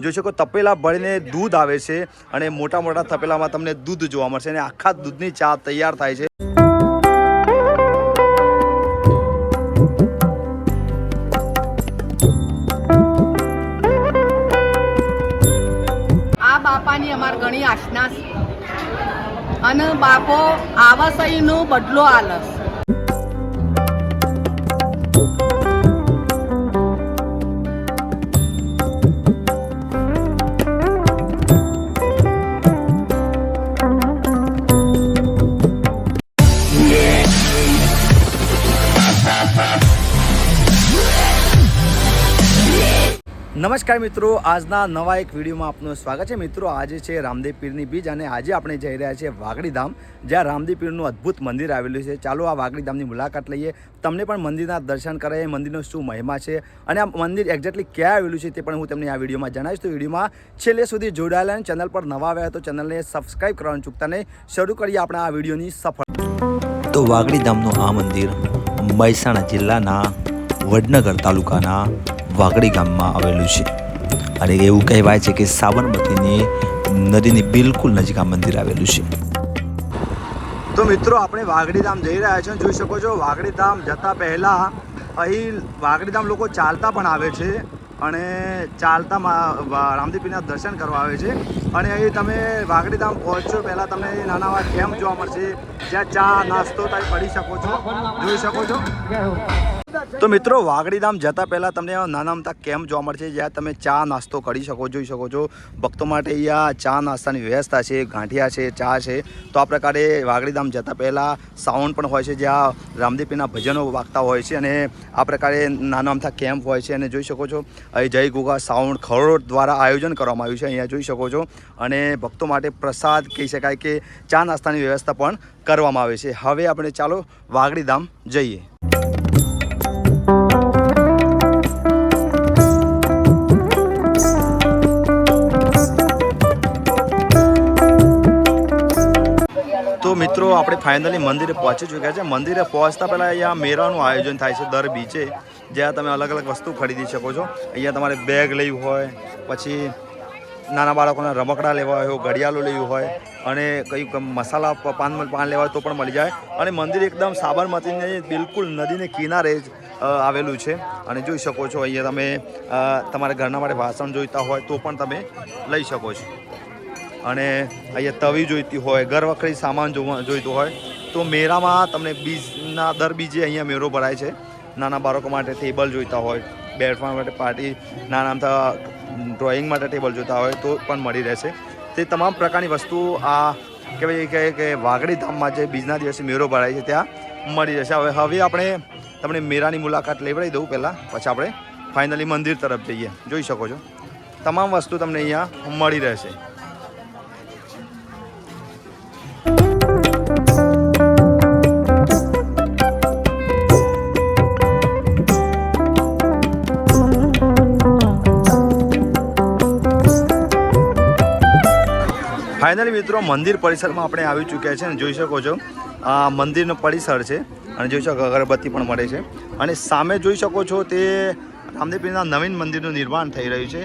જોઈ શકો તપેલા ભરીને દૂધ આવે છે અને મોટા મોટા તપેલામાં તમને દૂધ જોવા મળશે અને આખા દૂધની ચા તૈયાર થાય છે. આ બાપાની અમાર ઘણી આશના અને બાપો આવસઈનો બદલો આલસ. નમસ્કાર મિત્રો, આજના નવા એક વિડીયોમાં આપનું સ્વાગત છે. મિત્રો, આજે છે રામદેવ પીરની બીજ અને આજે આપણે જઈ રહ્યા છીએ વાઘડીધામ, જ્યાં રામદેવ પીરનું અદ્ભુત મંદિર આવેલું છે. ચાલો આ વાઘડીધામની મુલાકાત લઈએ. તમને પણ મંદિરના દર્શન કરાવીએ મંદિરનો શું મહિમા છે અને આ મંદિર એક્ઝેક્ટલી ક્યાં આવેલું છે તે પણ હું તમને આ વિડીયોમાં જણાવીશ. તો વિડીયોમાં છેલ્લે સુધી જોડાયેલા અને ચેનલ પર નવા આવ્યા તો ચેનલને સબસ્ક્રાઈબ કરવાનું ચૂકતા નહીં. શરૂ કરીએ આપણે આ વિડીયોની સફળ. તો વાઘડીધામનું આ મંદિર મહેસાણા જિલ્લાના વડનગર તાલુકાના વાગડી ગામમાં આવેલું છે. અને એવું કહેવાય છે કે સાબરમતીની નદીની બિલકુલ નજીક આ મંદિર આવેલું છે. તો મિત્રો, આપણે વાઘડી ધામ જઈ રહ્યા છીએ. જોઈ શકો છો વાઘડી ધામ જતા પહેલા અહીં વાઘડી ધામ લોકો ચાલતા પણ આવે છે અને ચાલતા મા- વા- રામદેવ પીરના દર્શન કરવા આવે છે. અને અહીં તમે વાઘડી ધામ પહોંચો પહેલાં અહીં નાના એવા કેમ્પ જોવા મળશે. જ્યાં ચા, નાસ્તો તમે પડી શકો છો. જોઈ શકો છો. તો મિત્રો વાઘડી ધામ જતા પહેલાં તમને નાના મોટા કેમ્પ જોવા મળશે, જ્યાં તમે ચા નાસ્તો કરી શકો, જોઈ શકો છો. ભક્તો માટે અહીંયા ચા નાસ્તાની વ્યવસ્થા છે, ગાંઠિયા છે, ચા છે. તો આ પ્રકારે વાઘડી ધામ જતા પહેલાં સાઉન્ડ પણ હોય છે, જ્યાં રામદેવીના ભજનો વાગતા હોય છે અને આ પ્રકારે નાના મોટા કેમ્પ હોય છે. અને જોઈ શકો છો, અહીં જય ગુગા સાઉન્ડ ખરોડ દ્વારા આયોજન કરવામાં આવ્યું છે, અહીંયા જોઈ શકો છો. અને ભક્તો માટે પ્રસાદ કહી શકાય કે ચા નાસ્તાની વ્યવસ્થા પણ કરવામાં આવે છે. હવે આપણે ચાલો વાઘડી ધામ જઈએ. આપણે ફાઇનલી મંદિરે પહોંચી ચૂક્યા છે મંદિરે પહોંચતા પહેલાં અહીંયા મેળાનું આયોજન થાય છે, દર બીચે જ્યાં તમે અલગ અલગ વસ્તુ ખરીદી શકો છો. અહીંયા તમારે બેગ લેવું હોય, પછી નાના બાળકોના રમકડા લેવા હોય, ઘડિયાળો લેવું હોય, અને કંઈક મસાલા પાન પાન લેવા હોય તો પણ મળી જાય. અને મંદિર એકદમ સાબરમતીને બિલકુલ નદીને કિનારે જ આવેલું છે. અને જોઈ શકો છો, અહીંયા તમે તમારા ઘરના માટે વાસણ જોઈતા હોય તો પણ તમે લઈ શકો છો. અને અહીંયા તવી જોઈતી હોય, ઘરવખરી સામાન જોવા જોઈતું હોય, તો મેળામાં તમને બીજના દર બીજે અહીંયા મેળો ભરાય છે. નાના બાળકો માટે ટેબલ જોઈતા હોય, બેઠવા માટે પાર્ટી, નાના આમતા ડ્રોઈંગ માટે ટેબલ જોઈતા હોય, તો પણ મળી રહેશે. તે તમામ પ્રકારની વસ્તુ આ કે કે વાઘડી ધામમાં જે બીજના દિવસે મેળો ભરાય છે, ત્યાં મળી રહેશે. હવે હવે આપણે તમને મેળાની મુલાકાત લેવડાવી દઉં પહેલાં. પછી આપણે ફાઇનલી મંદિર તરફ જઈએ. જોઈ શકો છો. તમામ વસ્તુ તમને અહીંયા મળી રહેશે. ફાઇનલી મિત્રો, મંદિર પરિસરમાં આપણે આવી ચૂક્યા છે અને જોઈ શકો છો, આ મંદિરનો પરિસર છે અને જોઈ શકો અગરબત્તી પણ મળે છે. અને સામે જોઈ શકો છો તે રામદેવપીરના નવીન મંદિરનું નિર્માણ થઈ રહ્યું છે.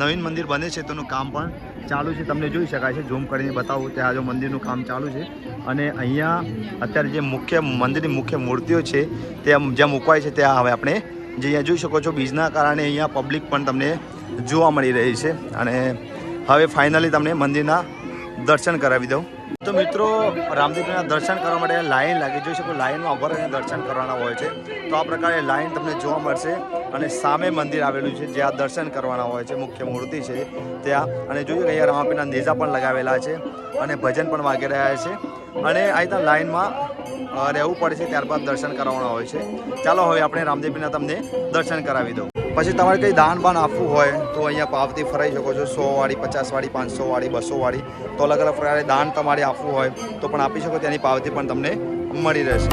નવીન મંદિર બને છે તેનું કામ પણ ચાલુ છે. તમને જોઈ શકાય છે, ઝૂમ કરીને બતાવું ત્યાં જો મંદિરનું કામ ચાલુ છે. અને અહીંયા અત્યારે જે મુખ્ય મંદિરની મુખ્ય મૂર્તિઓ છે તે જ્યાં મૂકવાય છે ત્યાં હવે આપણે જે અહીંયા જોઈ શકો છો, બીજના કારણે અહીંયા પબ્લિક પણ તમને જોવા મળી રહી છે. અને હવે ફાઇનલી તમને મંદિરના દર્શન કરાવી દઉં. તો મિત્રો રામદેવના દર્શન કરવા માટે લાઈન લાગી જોઈ શકો. લાઈનમાં ઊભા રહીને દર્શન કરવાના હોય છે. તો આ પ્રકારે લાઈન તમને જોવા મળશે અને સામે મંદિર આવેલું છે જ્યાં દર્શન કરવાના હોય છે. મુખ્ય મૂર્તિ છે ત્યાં. અને જોઈએ અહીંયા રામાપીના નેજા પણ લગાવેલા છે અને ભજન પણ વાગી રહ્યા છે. અને અહીં લાઈનમાં અ, રહેવું પડે છે ત્યારબાદ દર્શન કરવાના હોય છે. ચાલો હવે આપણે રામદેવીના તમને દર્શન કરાવી દઉં. પછી તમારે કંઈ દાન બાન આપવું હોય અહીંયા પાવતી ફરાઈ શકો છો. સો વાળી પચાસ વાળી પાંચસો વાળી બસો વાળી તો અલગ અલગ પ્રકારે દાન તમારે આપવું હોય તો પણ આપી શકો, તેની પાવતી પણ તમને મળી રહેશે.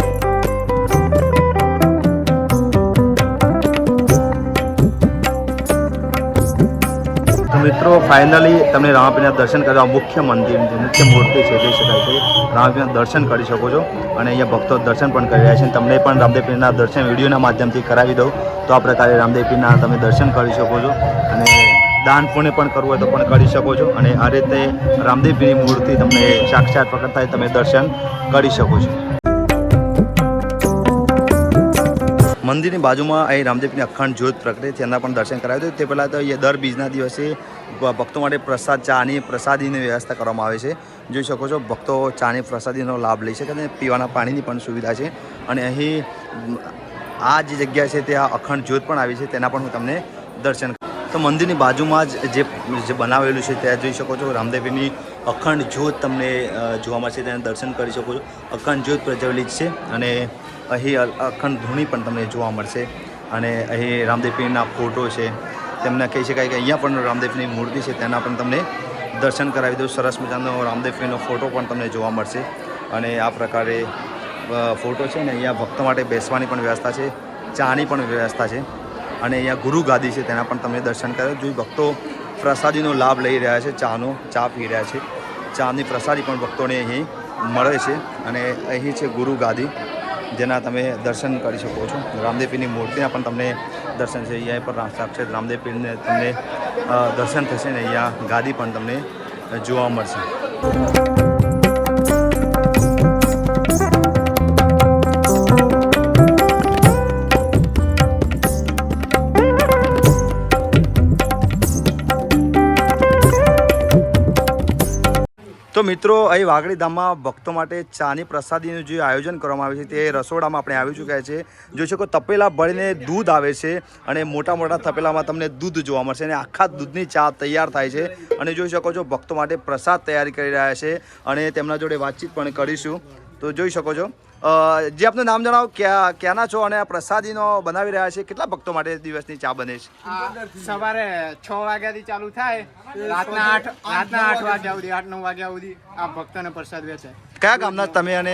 મિત્રો ફાઇનલી તમે રામાપીના દર્શન કરવા મુખ્ય મંદિર મુખ્ય મૂર્તિ છે જોઈ શકાય છે. રામાપીના દર્શન કરી શકો છો અને અહીંયા ભક્તો દર્શન પણ કરી રહ્યા છે. તમને પણ રામદેવપીરના દર્શન વિડીયોના માધ્યમથી કરાવી દઉં. તો આ પ્રકારે રામદેવપીરના તમે દર્શન કરી શકો છો. અને દાન પુણ્ય પણ કરવું હોય તો પણ કરી શકો છો. અને આ રીતે રામદેવની મૂર્તિ તમને સાક્ષાત પ્રગટ થાય તમે દર્શન કરી શકો છો. મંદિરની બાજુમાં અહીં રામદેવની અખંડ જ્યોત પ્રગટે તેના પણ દર્શન કરાવ્યું હતું તે પહેલાં તો દર બીજના દિવસે ભક્તો માટે પ્રસાદ, ચાની પ્રસાદીની વ્યવસ્થા કરવામાં આવે છે. જોઈ શકો છો, ભક્તો ચાની પ્રસાદીનો લાભ લઈ શકે અને પીવાના પાણીની પણ સુવિધા છે. અને અહીં આ જે જગ્યા છે ત્યાં અખંડ જ્યોત પણ આવી છે, તેના પણ હું તમને દર્શન તો મંદિરની બાજુમાં જ જે જે બનાવેલું છે, ત્યાં જોઈ શકો છો રામદેવીની અખંડ જ્યોત તમને જોવા મળશે. તેને દર્શન કરી શકો છો. અખંડ જ્યોત પ્રજ્વલિત છે અને અહીં અખંડ ધૂણી પણ તમને જોવા મળશે. અને અહીં રામદેવીના ફોટો છે. તેમને કહી શકાય કે અહીંયા પણ રામદેવની મૂર્તિ છે. તેના પણ તમને દર્શન કરાવી દઉં. સરસ મજાનો રામદેવપીનો ફોટો પણ તમને જોવા મળશે. અને આ પ્રકારે ફોટો છે ને અહીંયા ભક્તો માટે બેસવાની પણ વ્યવસ્થા છે. ચાની પણ વ્યવસ્થા છે. અને અહીંયા ગુરુ ગાદી છે, તેના પણ તમને દર્શન કર્યો જોઈ ભક્તો પ્રસાદીનો લાભ લઈ રહ્યા છે, ચાનો ચા પી રહ્યા છે. ચાની પ્રસાદી પણ ભક્તોને અહીં મળે છે અને અહીં છે ગુરુ ગાદી, જેના તમે દર્શન કરી શકો છો. રામદેવપીરની મૂર્તિના પણ તમને દર્શન છે. અહીંયા પણ સાક્ષાત રામદેવપીરને તમને દર્શન થશે ને અહીંયા ગાદી પણ તમને જોવા મળશે. મિત્રો, અહીં વાગડી ધામમાં ભક્તો માટે ચાની પ્રસાદીનું જે આયોજન કરવામાં આવે છે, તે રસોડામાં આપણે આવી ચૂક્યા છે. જોઈ શકો તપેલા ભરીને દૂધ આવે છે અને મોટા મોટા તપેલામાં તમને દૂધ જોવા મળશે અને આખા દૂધની ચા તૈયાર થાય છે. અને જોઈ શકો છો ભક્તો માટે પ્રસાદ તૈયારી કરી રહ્યા છે અને તેમના જોડે વાતચીત પણ કરીશું. તો જોઈ શકો છો. અ, જે આપનું નામ જણાવો ક્યાં ક્યાંના છો અને આ પ્રસાદીનો બનાવી રહ્યા છે કેટલા ભક્તો માટે દિવસની ચા બને છે? સવારે છ વાગ્યાથી ચાલુ થાય રાતના આઠ રાતના આઠ વાગ્યા સુધી આઠ નવ વાગ્યા સુધી આ ભક્તોને પ્રસાદ વેચે કયા ગામના તમે અને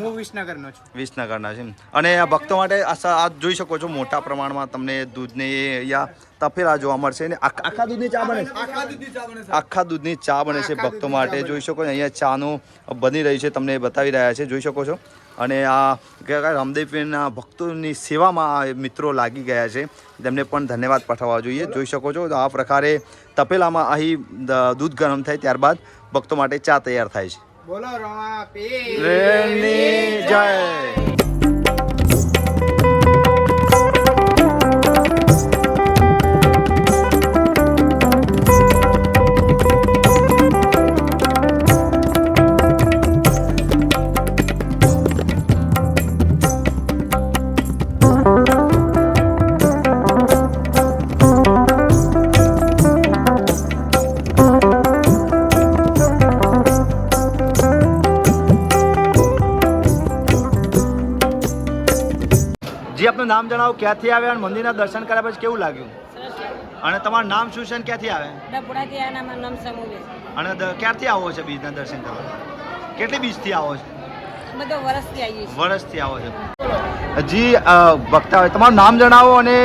હું વિસનગરનો છું. વિસનગરના છે અને આ ભક્તો માટે આ જોઈ શકો છો મોટા પ્રમાણમાં તમને દૂધની અહીંયા તપેલા જોવા મળશે અને આખ- આખા દૂધની ચા બને છે. આખા દૂધની ચા બને છે. ભક્તો માટે. જોઈ શકો છો અહીંયા ચાનું બની રહી છે તમને બતાવી રહ્યા છે. જોઈ શકો છો. અને આ રામદેવપીરના ભક્તોની સેવામાં આ મિત્રો લાગી ગયા છે. તેમને પણ ધન્યવાદ પાઠવવા જોઈએ. જોઈ શકો છો આ પ્રકારે તપેલામાં અહીં દૂધ ગરમ થાય ત્યારબાદ ભક્તો માટે ચા તૈયાર થાય છે. બોલો રમા પીર. રેની જય. જી આપનું નામ જણાવો ક્યાંથી આવ્યા અને મંદિરના દર્શન કર્યા પછી કેવું લાગ્યું? અને તમારું નામ શું છે અને ક્યાંથી આવે? અને ક્યારથી આવો છે બીજના દર્શન કરવા? કેટલી બીજથી આવો છો? બધો વરસથી આવીએ છીએ. વર્ષથી આવો છો. જી ભક્ત હોય. તમારું નામ જણાવો અને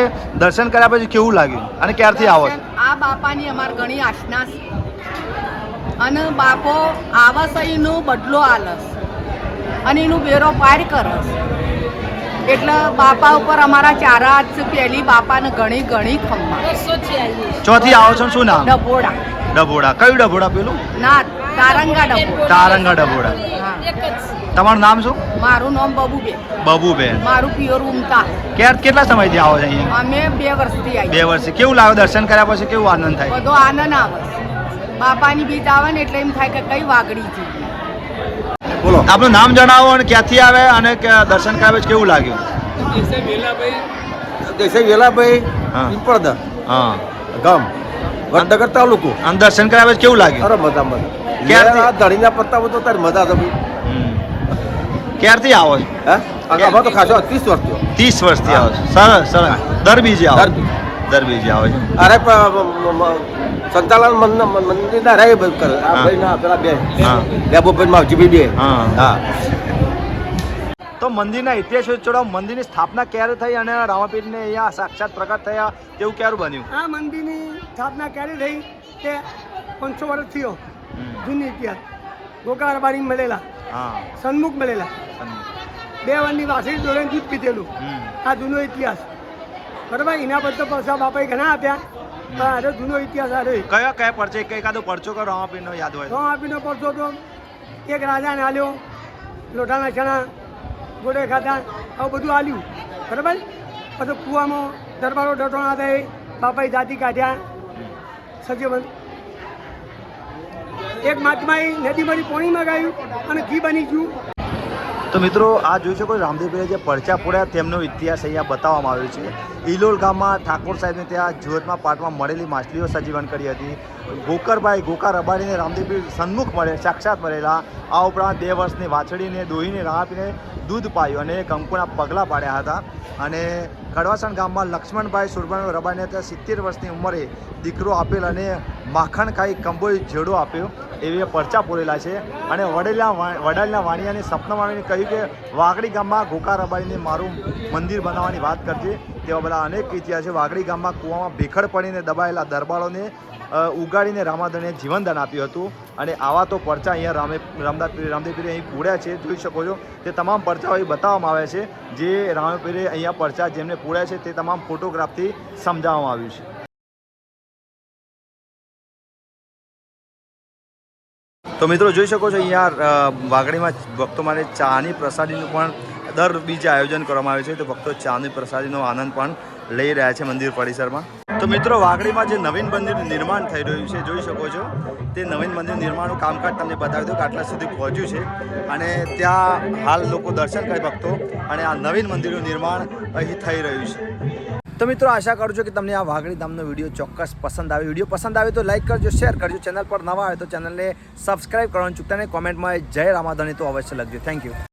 દર્શન કર્યા પછી કેવું લાગ્યું? અને ક્યારથી આવો છો? આ બાપાની અમાર ઘણી આશના અને બાપો આવા સહીનો બદલો આલસ. અને એનું બેરો પાર કરસ એટલે બાપા ઉપર અમારા ચારા હાથ પહેલી બાપાને ઘણી ઘણી ખમ્મા. ચોથી આવો છો શું નામ? ડભોડા. ડભોડા. કયું ડભોડા પેલું? ના તારંગા ડભોડા. તારંગા ડભોડા. તમારું નામ શું? મારું નામ બબુબેન. બબુબેન. મારું પિયોર ઉમતા. ક્યારે કેટલા સમયથી આવો છો અહીંયા? અમે બે વર્ષથી બે વર્ષથી. કેવું લાગે? દર્શન કર્યા પછી કેવું આનંદ થાય? બધો આનંદ આવે. બાપાની બીજ આવે ને એટલે એમ થાય કે કઈ વાગડી છે. બોલો. આપનું નામ જણાવો અને ક્યાંથી આવે અને દર્શન કાવે છે કેવું લાગ્યું? જૈસે વેલાભાઈ હા. પીપળદા. હા. ગામ. વડનગર તાલુકો. અને દર્શન કરાવે છે કેવું લાગ્યું? અરે મજા મજા ધણીના પત્તા તો તારી મજા તો ભાઈ ક્યારથી આવો છો? હે? તો ખાસો ત્રીસ વર્ષ થયો ત્રીસ વર્ષથી આવો છો. સરસ સરસ. દર બીજે આવો દર બીજે. આવો છો. અરે સંચાલન મંદિરના રે ભાઈ કરે. આ હા. ભાઈ ના પેલા બે. હા. લેબોભાઈ માવજી બે. હા. હા. તો મંદિરના ઇતિહાસ જોડાવ મંદિરની સ્થાપના ક્યારે થઈ અને રામાપીરને અહીંયા સાક્ષાત પ્રગટ થયા તેવું ક્યારે બન્યું? આ મંદિરની સ્થાપના ક્યારે થઈ કે પાંચસો વર્ષ થયો. જૂની ઇતિહાસ. ગોકારબારી મળેલા. સન્મુખ મળેલા. બે વર્ષની વાસી જોડે દૂધ પીધેલું આ જૂનો ઇતિહાસ. બરાબર એના પર તો પૈસા બાપાએ ઘણા આપ્યા. આરે જૂનો ઇતિહાસ આરે કયો કયો પરચો? એક એકાદો પરચો કરો રામાપીરનો યાદ હોય આપીને પડતો તો એક રાજાને આલ્યો. લોટાના ચણા ગોડે ખાતા આવું બધું આલ્યું. બરાબર? પછી કૂવામાં દરબારો ડટોણા હતા એ બાપાએ જાતિ કાઢ્યા. સજીવન એક મહાત્માએ નદીમાંથી પાણી મગાવ્યું અને ઘી બની ગયું. તો મિત્રો આ જોઈ શકો છો રામદેવપીરે જે પરચા પૂર્યા તેમનો ઇતિહાસ અહીંયા બતાવવામાં આવ્યો છે. ઇલોલ ગામમાં ઠાકોર સાહેબને ત્યાં જ્યોતમાં પાટમાં મળેલી માછલીઓ સજીવન કરી હતી. ગોકરભાઈ ગોકા રબાડીને રામદેવપીર સન્મુખ મળે સાક્ષાત મળેલા. આ ઉપરાંત બે વર્ષની વાછડીને દોહીને રામાપીને દૂધ પાયું અને કંકુના પગલાં પાડ્યા હતા. અને કડવાસણ ગામમાં લક્ષ્મણભાઈ સુરભાઈ રબાડીને ત્યાં સિત્તેર વર્ષની ઉંમરે દીકરો આપેલ અને માખણ ખાઈ કંબોઈ જેડો આપ્યો એવી પરચા પૂરેલા છે. અને વડેલા વડાલના વાણિયાને સપના વાણીને કહ્યું કે વાગડી ગામમાં ગોકા રબાડીને મારું મંદિર બનાવવાની વાત કરજે. તેવા બધા અનેક ઇતિહાસ છે. વાઘડી ગામમાં કૂવામાં ભેખડ પડીને દબાયેલા દરબારોને ઉગાડીને રામાધણે જીવનદાન આપ્યું હતું. અને આવા તો પરચા અહીંયા રામે રામદાસ રામદેવપીરે અહીં પૂડ્યા છે. જોઈ શકો છો, તે તમામ પરચાઓ અહીં બતાવવામાં આવે છે. જે રામપીરે અહીંયા પરચા જેમને પૂડ્યા છે, તે તમામ ફોટોગ્રાફથી સમજાવવામાં આવ્યું છે. તો મિત્રો, જોઈ શકો છો, અહીંયા વાઘડીમાં ભક્તો માટે ચાની પ્રસાદીનું પણ દર બીજે આયોજન કરવામાં આવે છે તો ભક્તો ચાંદી પ્રસાદીનો આનંદ પણ લઈ રહ્યા છે મંદિર પરિસરમાં. તો મિત્રો, વાઘડીમાં જે નવીન મંદિરનું નિર્માણ થઈ રહ્યું છે, જોઈ શકો છો. તે નવીન મંદિર નિર્માણનું કામકાજ તમને બતાવી દઉં કે આટલા સુધી પહોંચ્યું છે. અને ત્યાં હાલ લોકો દર્શન કરે ભક્તો, અને આ નવીન મંદિરનું નિર્માણ અહીં થઈ રહ્યું છે. તો મિત્રો, આશા કરું છું કે તમને આ વાઘડી ધામનો વીડિયો ચોક્કસ પસંદ આવે. વીડિયો પસંદ આવે તો લાઈક કરજો, શેર કરજો. ચેનલ પર નવા આવે તો ચેનલને સબસ્ક્રાઇબ કરવાનું ચૂકતા ને કોમેન્ટમાં જય રામાધણી તો અવશ્ય લખજો. Thank you